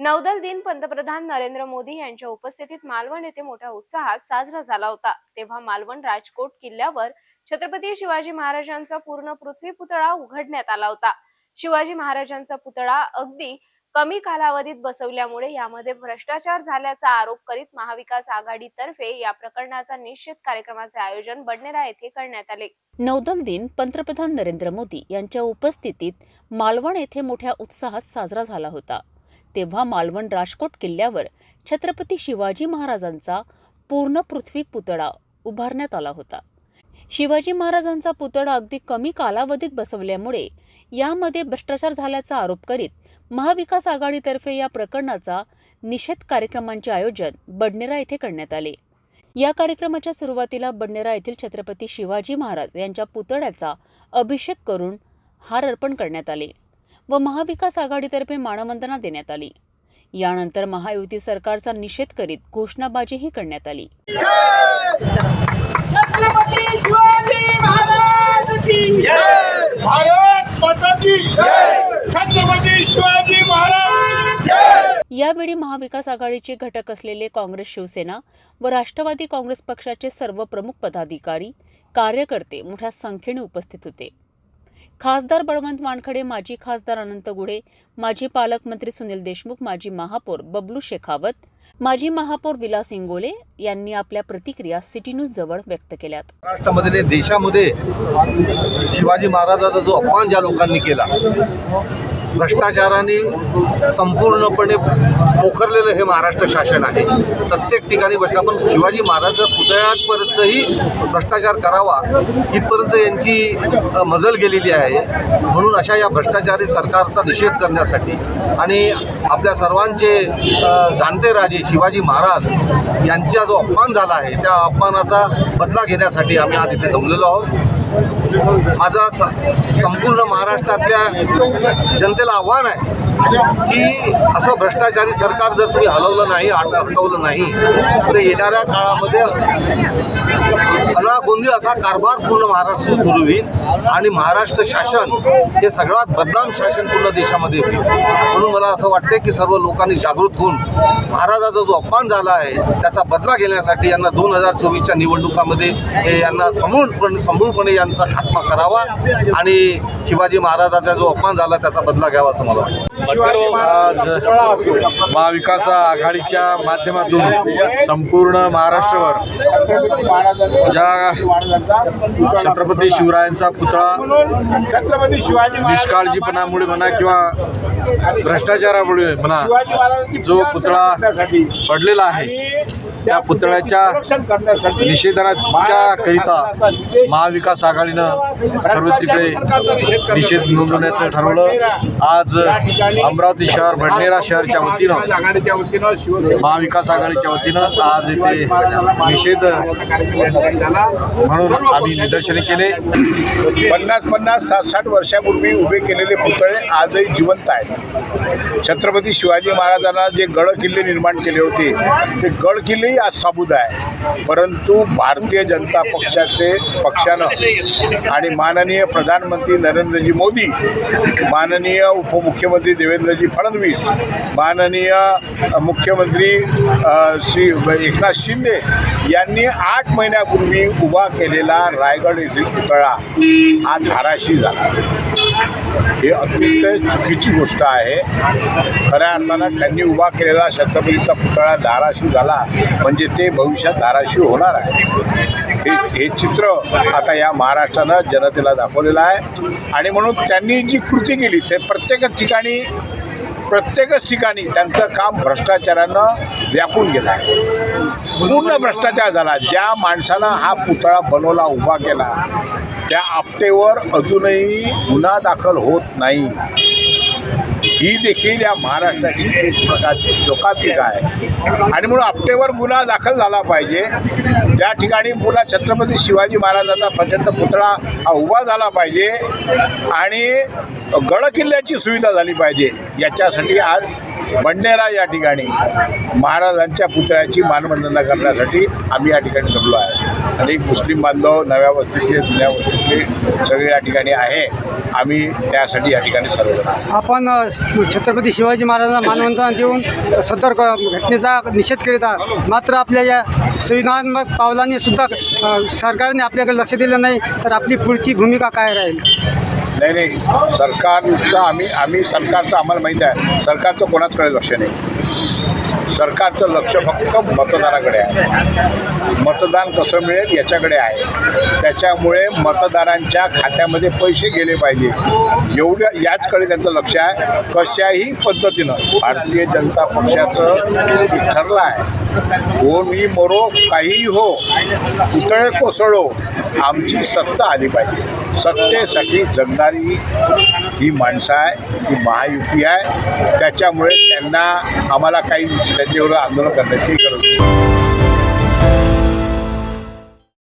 नौदल दिन पंतप्रधान नरेंद्र मोदी यांच्या उपस्थितीत मालवण येथे मोठ्या उत्साहात साजरा झाला होता. तेव्हा मालवण राजकोट किल्ल्यावर छत्रपती शिवाजी महाराजांचा पूर्ण पृथ्वी पुतळा उघडण्यात आला होता. शिवाजी महाराजांचा पुतळा अगदी कमी कालावधीत बसवल्यामुळे यामध्ये भ्रष्टाचार झाल्याचा आरोप करीत महाविकास आघाडीतर्फे या प्रकरणाचा निश्चित कार्यक्रमाचे आयोजन बडनेरा येथे करण्यात आले. नौदल दिन पंतप्रधान नरेंद्र मोदी यांच्या उपस्थितीत मालवण येथे मोठ्या उत्साहात साजरा झाला होता. तेव्हा मालवण राजकोट किल्ल्यावर छत्रपती शिवाजी महाराजांचा पूर्ण पृथ्वी पुतळा उभारण्यात आला होता. शिवाजी महाराजांचा पुतळा अगदी कमी कालावधीत बसवल्यामुळे यामध्ये भ्रष्टाचार झाल्याचा आरोप करीत महाविकास आघाडीतर्फे या प्रकरणाचा निषेध कार्यक्रमांचे आयोजन बडनेरा येथे करण्यात आले. या कार्यक्रमाच्या सुरुवातीला बडनेरा येथील छत्रपती शिवाजी महाराज यांच्या पुतळ्याचा अभिषेक करून हार अर्पण करण्यात आले. व महाविकास आघाडीतर्फे मानवंदना देण्यात आली. यानंतर महायुती सरकारचा निषेध करीत घोषणाबाजीही करण्यात आली. यावेळी महाविकास आघाडीचे घटक असलेले काँग्रेस शिवसेना व राष्ट्रवादी काँग्रेस पक्षाचे सर्व प्रमुख पदाधिकारी कार्यकर्ते मोठ्या संख्येने उपस्थित होते. खासदार बळवंत वानखडे माजी खासदार अनंत गुढे माजी पालकमंत्री सुनील देशमुख माजी महापौर बबलू शेखावत माजी महापौर विलास इंगोले यांनी आपल्या प्रतिक्रिया सिटी न्यूज जवळ व्यक्त केल्यात. महाराष्ट्रामध्ये देशामध्ये शिवाजी महाराजाचा जो अपमान ज्या लोकांनी केला भ्रष्टाचाराने संपूर्णपणे पोखरलेलं हे महाराष्ट्र शासन आहे. प्रत्येक ठिकाणी बसला पण शिवाजी महाराज पुतळ्यापर्यंतही भ्रष्टाचार करावा इथपर्यंत यांची मजल गेलेली आहे. म्हणून अशा या भ्रष्टाचारी सरकारचा निषेध करण्यासाठी आणि आपल्या सर्वांचे जाणते राजे शिवाजी महाराज यांचा जो अपमान झाला आहे त्या अपमानाचा बदला घेण्यासाठी आम्ही आज इथे जमलेलो आहोत. माझं स संपूर्ण महाराष्ट्रातल्या जनतेला आव्हान आहे की असं भ्रष्टाचारी सरकार जर तुम्ही हलवलं नाही हट- हटवलं नाही तर येणाऱ्या काळामध्ये अनागोंदी असा कारभार पूर्ण महाराष्ट्र सुरू होईल आणि महाराष्ट्र शासन हे सगळ्यात बदनाम शासन पूर्ण देशामध्ये होईल. म्हणून मला असं वाटते की सर्व लोकांनी जागृत होऊन महाराजाचा जो अपमान झाला आहे त्याचा बदला घेण्यासाठी यांना दोन हजार चोवीसच्या निवडणुकामध्ये हे यांना समूळपणे समूळपणे यांचा खात्मा करावा आणि शिवाजी महाराजाचा जो अपमान झाला त्याचा बदला घ्यावा असं मला वाटतं. आज महाविकास आघाडीच्या माध्यमातून संपूर्ण महाराष्ट्रावर ज्या छत्रपती शिवरायांचा पुतळा निष्काळजीपणामुळे म्हणा किंवा भ्रष्टाचारामुळे म्हणा जो पुतळा पडलेला आहे त्या पुतळ्याच्या निषेधनाच्या करिता महाविकास आघाडीनं सर्वत्रिकडे निषेध नोंदवण्याचं ठरवलं. आज अमरावती शहर भंडेरा शहरच्या वतीनं महाविकास आघाडीच्या वतीनं आज येथे निषेध म्हणून आम्ही निदर्शने केले. पन्नास पन्नास साठ साठ वर्षापूर्वी उभे केलेले पुतळे आजही जिवंत आहेत. छत्रपती शिवाजी महाराजांना जे गड किल्ले निर्माण केले होते ते गड किल्लेही आज साबूत आहे परंतु भारतीय जनता पक्षाचे पक्षानं आणि माननीय प्रधानमंत्री नरेंद्रजी मोदी माननीय उपमुख्यमंत्री देवेंद्रजी फडणवीस माननीय मुख्यमंत्री श्री एकनाथ शिंदे यांनी आठ महिन्यापूर्वी उभा केलेला रायगड येथील पुतळा हा धाराशी झाला. ही अतिशय चुकीची गोष्ट आहे. खऱ्या अर्थानं त्यांनी उभा केलेला छत्रपतीचा पुतळा धाराशिव झाला म्हणजे ते भविष्यात धाराशिव होणार आहे. हे हे चित्र आता या महाराष्ट्रानं जनतेला दाखवलेलं आहे. आणि म्हणून त्यांनी जी कृती केली ते प्रत्येकच ठिकाणी प्रत्येकच ठिकाणी त्यांचं काम भ्रष्टाचारानं व्यापून गेलं आहे. पूर्ण भ्रष्टाचार झाला. ज्या माणसानं हा पुतळा बनवला उभा केला त्या आपटेवर अजूनही गुन्हा दाखल होत नाही. ही देखील या महाराष्ट्राची एक प्रकारची शोकांतिका आहे. आणि म्हणून आपटेवर गुन्हा दाखल झाला पाहिजे. त्या ठिकाणी पुन्हा छत्रपती शिवाजी महाराजांचा प्रचंड पुतळा हा उभा झाला पाहिजे. आणि गडकिल्ल्याची सुविधा झाली पाहिजे. याच्यासाठी आज बंडेरा या ठिकाणी महाराजांच्या पुतळ्याची मानवंदना करण्यासाठी आम्ही या ठिकाणी जमलो आहे. अनेक मुस्लिम बांधव नव्या वस्तीचे जुन्या वस्तीचे सगळे या ठिकाणी आहे. आम्ही त्यासाठी या ठिकाणी सर्व आपण छत्रपती शिवाजी महाराजांना मानवंदना देऊन सदर घटनेचा निषेध करीत आहात. मात्र आपल्या या संविधानात्मक पावलांनी सुद्धा सरकारने आपल्याकडे लक्ष दिलं नाही तर आपली पुढची भूमिका काय राहील? नाही नाही. सरकारचं आम्ही आम्ही सरकारचं आम्हाला माहीत आहे. सरकारचं कोणाचकडे लक्ष नाही. सरकारचं लक्ष फक्त मतदाराकडे आहे. मतदान कसं मिळेल याच्याकडे आहे. त्याच्यामुळे मतदारांच्या खात्यामध्ये पैसे गेले पाहिजे. एवढ्या याचकडे त्यांचं लक्ष आहे. कशाही पद्धतीनं भारतीय जनता पक्षाचं ठरलं आहे. हो कोणी मरो काहीही हो पुतळे कोसळो आमची सत्ता आली पाहिजे. सत्तेसाठी जगणारी ही माणसं आहे ही महायुती आहे. त्याच्यामुळे त्यांना आम्हाला काही त्यांच्यावर आंदोलन करण्याची गरज नाही.